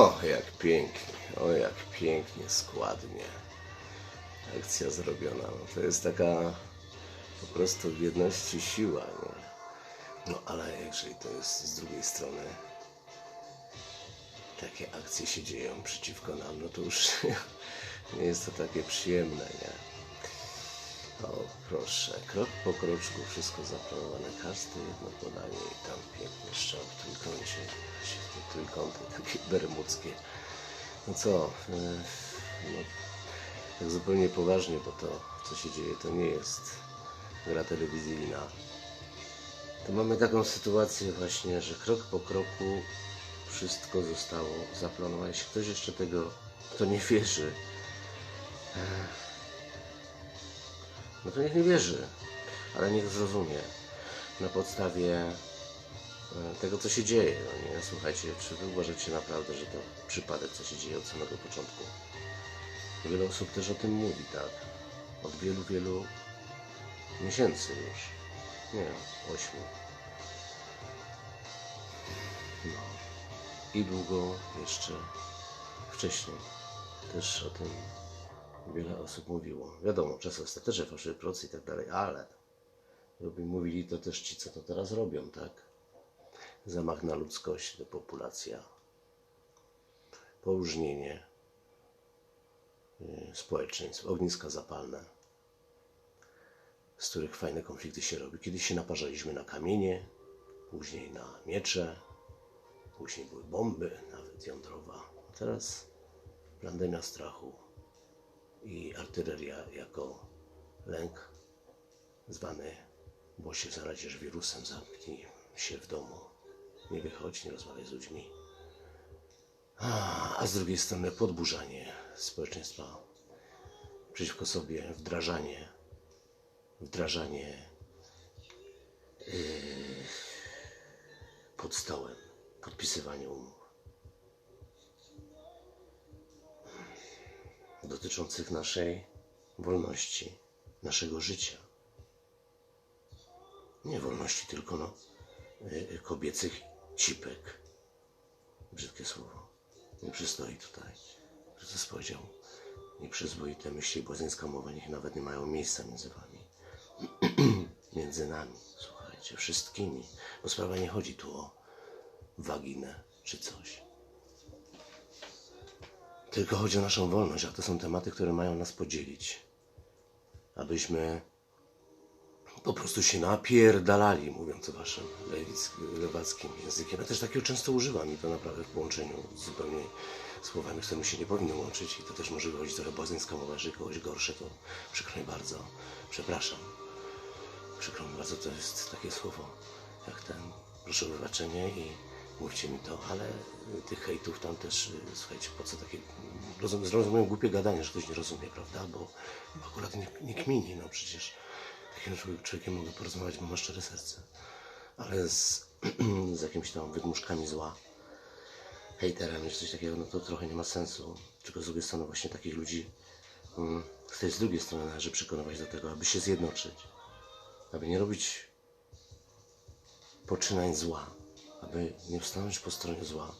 O, jak pięknie, o, jak pięknie, składnie. Akcja zrobiona. No, to jest taka po prostu w jedności siła, nie? No ale jeżeli to jest z drugiej strony takie akcje się dzieją przeciwko nam, no to już nie jest to takie przyjemne, nie? O, proszę, krok po kroczku, wszystko zaplanowane, każde jedno podanie i tam piękny strzał w trójkącie, świetne trójkąty, takie bermudzkie. No co, e, no, tak zupełnie poważnie, bo to, co się dzieje, to nie jest gra telewizyjna. To mamy taką sytuację właśnie, że krok po kroku wszystko zostało zaplanowane. Jeśli ktoś jeszcze tego, kto nie wierzy, no to niech nie wierzy, ale niech zrozumie na podstawie e, tego, co się dzieje. No nie? Słuchajcie, czy wy uważacie naprawdę, że to przypadek, co się dzieje od samego początku? Wiele osób też o tym mówi, tak? Od wielu, wielu miesięcy już. Nie, ośmiu. No. I długo jeszcze wcześniej też o tym wiele osób mówiło. Wiadomo, czasem ostatecznie fałszywy procy i tak dalej, ale mówili to też ci, co to teraz robią, tak? Zamach na ludzkość, depopulacja, poróżnienie y, społeczeństw, ogniska zapalne, z których fajne konflikty się robi. Kiedyś się naparzaliśmy na kamienie, później na miecze, później były bomby, nawet jądrowa. Teraz pandemia strachu i artyleria jako lęk zwany, bo się zarazisz wirusem, zamknij się w domu, nie wychodź, nie rozmawiaj z ludźmi. A, a z drugiej strony podburzanie społeczeństwa przeciwko sobie, wdrażanie, wdrażanie yy, pod stołem, podpisywanie umów. Dotyczących naszej wolności, naszego życia. Nie wolności, tylko no, y, y, kobiecych cipek. Brzydkie słowo. Nie przystoi tutaj. Chrystus powiedział, nieprzyzwoite myśli, błazeńska mowa, niech nawet nie mają miejsca między wami. między nami, słuchajcie, wszystkimi. Bo sprawa nie chodzi tu o waginę czy coś. Tylko chodzi o naszą wolność, a to są tematy, które mają nas podzielić. Abyśmy po prostu się napierdalali, mówiąc waszym lewackim językiem. Ja też takiego często używam i to naprawdę w połączeniu z zupełnie słowami, które się nie powinny łączyć i to też może wychodzić trochę błazeńska mowa, jeżeli kogoś gorsze, to przykro mi bardzo, przepraszam. Przykro mi bardzo, to jest takie słowo jak ten. Proszę o wybaczenie i mówcie mi to, ale tych hejtów tam też, y, słuchajcie, po co takie, rozum, głupie gadanie, że ktoś nie rozumie, prawda, bo akurat nie, nie kmini, no przecież takim człowiek- człowiekiem mogę porozmawiać, bo ma szczere serce, ale z, z jakimiś tam wydmuszkami zła, hejterem czy coś takiego, no to trochę nie ma sensu, tylko z drugiej strony właśnie takich ludzi, mm, z drugiej strony należy przekonywać do tego, aby się zjednoczyć, aby nie robić poczynań zła, aby nie stanąć po stronie zła,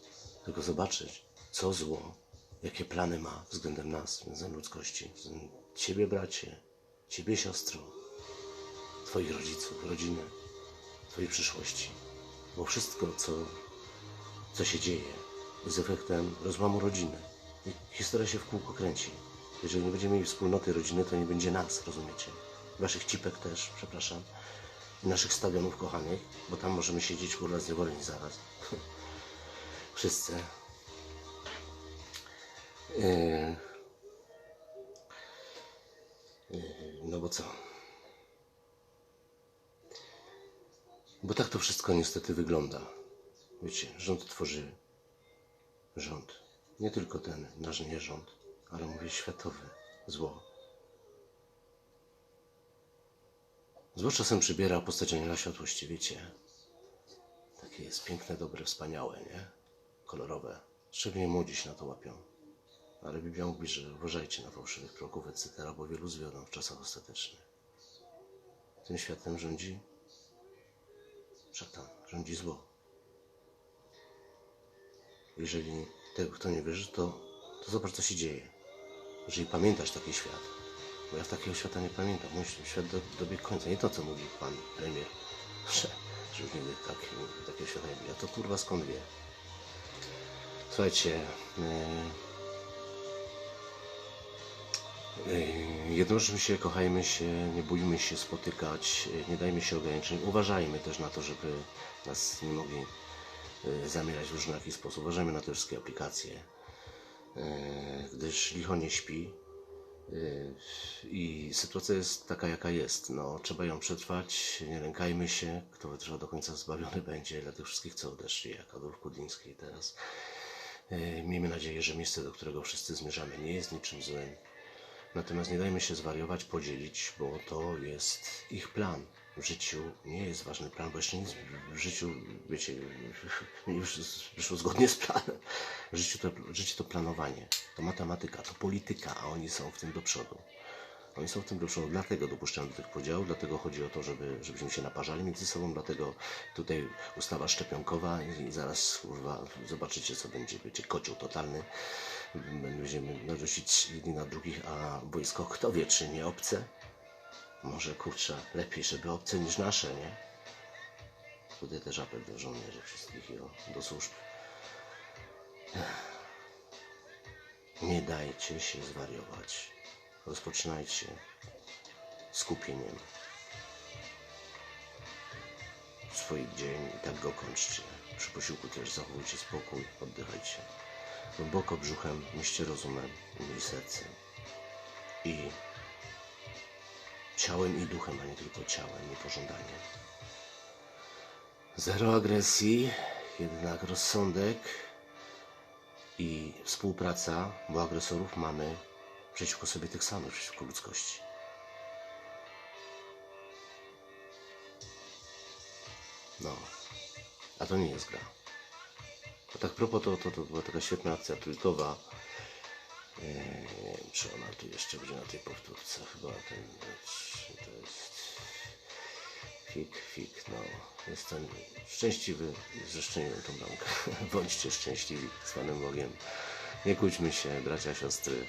tylko zobaczyć, co zło, jakie plany ma względem nas, względem ludzkości, względem Ciebie, bracie, Ciebie, siostro, Twoich rodziców, rodziny, Twojej przyszłości. Bo wszystko, co, co się dzieje, jest efektem rozłamu rodziny. I historia się w kółko kręci. Jeżeli nie będziemy mieli wspólnoty rodziny, to nie będzie nas, rozumiecie? Waszych cipek też, przepraszam naszych stadionów kochanych, bo tam możemy siedzieć kurwa zniewoleni zaraz. Wszyscy. Yy. Yy, No bo co? Bo tak to wszystko niestety wygląda. Wiecie, rząd tworzy rząd. Nie tylko ten nasz nie rząd, ale mówię światowy. Zło. Zło czasem przybiera postać aniela światłości, wiecie. Takie jest piękne, dobre, wspaniałe, nie? Kolorowe. Szczególnie młodzi się na to łapią. Ale Biblia mówi, że uważajcie na fałszywych proroków, etc., bo wielu zwiodą w czasach ostatecznych. Tym światem rządzi szatan, rządzi zło. Jeżeli tego, kto nie wierzy, to, to zobacz, co się dzieje. Jeżeli pamiętasz taki świat, bo ja takiego świata nie pamiętam. Mój świat do, dobiegł końca. Nie to, co mówi pan premier, że, że już nigdy tak, takiego świata nie będzie. A to kurwa skąd wie? Słuchajcie, yy, yy, jednoczmy się, kochajmy się, nie bójmy się spotykać, yy, nie dajmy się ograniczeń. Uważajmy też na to, żeby nas nie mogli zamierać w różny sposób. Uważajmy na te wszystkie aplikacje, gdyż licho nie śpi. Yy, I sytuacja jest taka, jaka jest. No, trzeba ją przetrwać, nie lękajmy się. Kto wytrwa do końca zbawiony będzie dla tych wszystkich, co odeszli, jak Adolf Kudyński teraz. Yy, Miejmy nadzieję, że miejsce, do którego wszyscy zmierzamy, nie jest niczym złym. Natomiast nie dajmy się zwariować, podzielić, bo to jest ich plan. W życiu nie jest ważny plan, bo jeszcze nic w życiu, wiecie, już wyszło zgodnie z planem. W życiu to, życie to planowanie, to matematyka, to polityka, a oni są w tym do przodu. Oni są w tym do przodu, dlatego dopuszczają do tych podziałów, dlatego chodzi o to, żeby, żebyśmy się naparzali między sobą, dlatego tutaj ustawa szczepionkowa i, i zaraz kurwa, zobaczycie, co będzie, będzie kocioł totalny. Będziemy narzucić jedni na drugich, a wojsko kto wie, czy nie obce? Może kurczę, lepiej, żeby obce niż nasze, nie? Tutaj też apel do żołnierzy wszystkich i do, służb. Nie dajcie się zwariować. Rozpoczynajcie skupieniem swój dzień i tak go kończcie. Przy posiłku też zachowujcie spokój, oddychajcie. Głęboko brzuchem, myślcie rozumem i sercem. I ciałem i duchem, a nie tylko ciałem i pożądaniem. Zero agresji, jednak rozsądek i współpraca, bo agresorów mamy przeciwko sobie tych samych, przeciwko ludzkości. No, a to nie jest gra. A tak propos, to, to, to była taka świetna akcja trójkowa. Eee, nie wiem, czy ona tu jeszcze będzie na tej powtórce. Chyba ten, to jest fik, fik, no. Jestem szczęśliwy, że szczęściłem tą bramkę. Bądźcie szczęśliwi z Panem Bogiem. Nie kłóćmy się, bracia, siostry.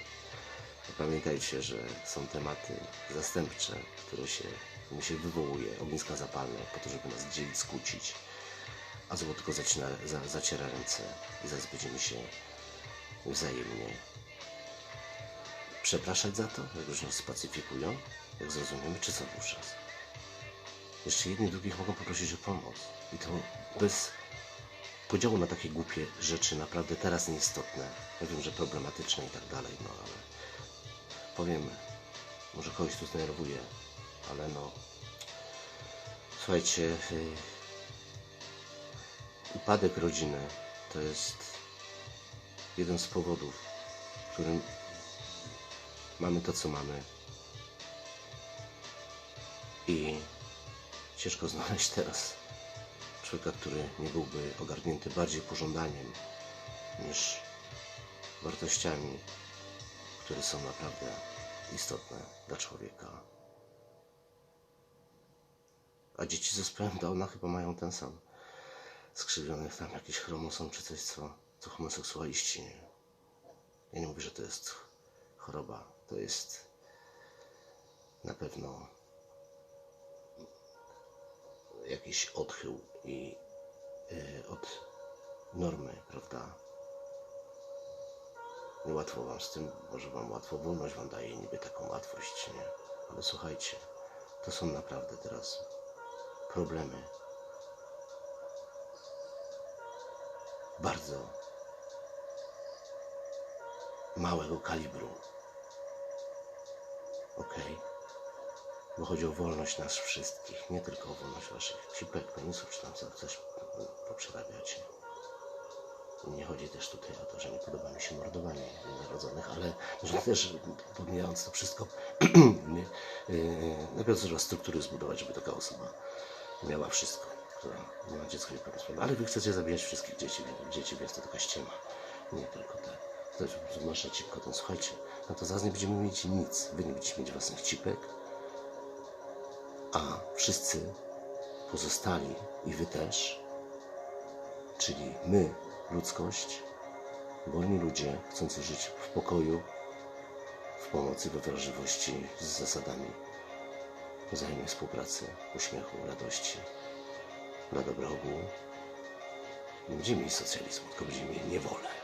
Pamiętajcie, że są tematy zastępcze, które się, mi się wywołuje, ogniska zapalne, po to, żeby nas dzielić, skłócić. A zło tylko zaczyna, za, zaciera ręce i zaraz będziemy się wzajemnie przepraszać za to, jak już nas spacyfikują, jak zrozumiemy, czy co wówczas. Jeszcze jedni drugich mogą poprosić o pomoc. I to bez podziału na takie głupie rzeczy, naprawdę teraz nieistotne. Ja wiem, że problematyczne i tak dalej, no ale powiem, może kogoś tu zdenerwuję, ale no. Słuchajcie, yy, upadek rodziny to jest jeden z powodów, którym mamy to, co mamy. I ciężko znaleźć teraz człowieka, który nie byłby ogarnięty bardziej pożądaniem niż wartościami, które są naprawdę istotne dla człowieka. A dzieci z zespołem Downa chyba mają ten sam skrzywiony tam jakiś chromosom czy coś, co, co homoseksualiści. Ja nie mówię, że to jest choroba. To jest na pewno jakiś odchył i y, od normy, prawda? Niełatwo wam z tym, może wam łatwo, wolność wam daje niby taką łatwość, nie? Ale słuchajcie, to są naprawdę teraz problemy bardzo małego kalibru. Okej? Bo chodzi o wolność nas wszystkich, nie tylko o wolność waszych cipek, penisów, czy tam co coś poprzerabiacie. I nie chodzi też tutaj o to, że nie podoba mi się mordowanie nienarodzonych, ale że też pomijając to wszystko, yy, najpierw trzeba struktury zbudować, żeby taka osoba miała wszystko, która nie ma dziecka niepełnosprawnego. Ale wy chcecie zabijać wszystkich dzieci, dzieci, więc to taka ściema. Nie tylko te. To nasza cipka, ten słuchajcie, no to zaraz nie będziemy mieć nic. Wy nie będziecie mieć własnych cipek, a wszyscy pozostali i wy też, czyli my, ludzkość, wolni ludzie, chcący żyć w pokoju, w pomocy, we wrażliwości, z zasadami wzajemnej współpracy, uśmiechu, radości, dla dobra ogółu. Nie będziemy mieli socjalizmu, tylko będziemy mieli niewolę.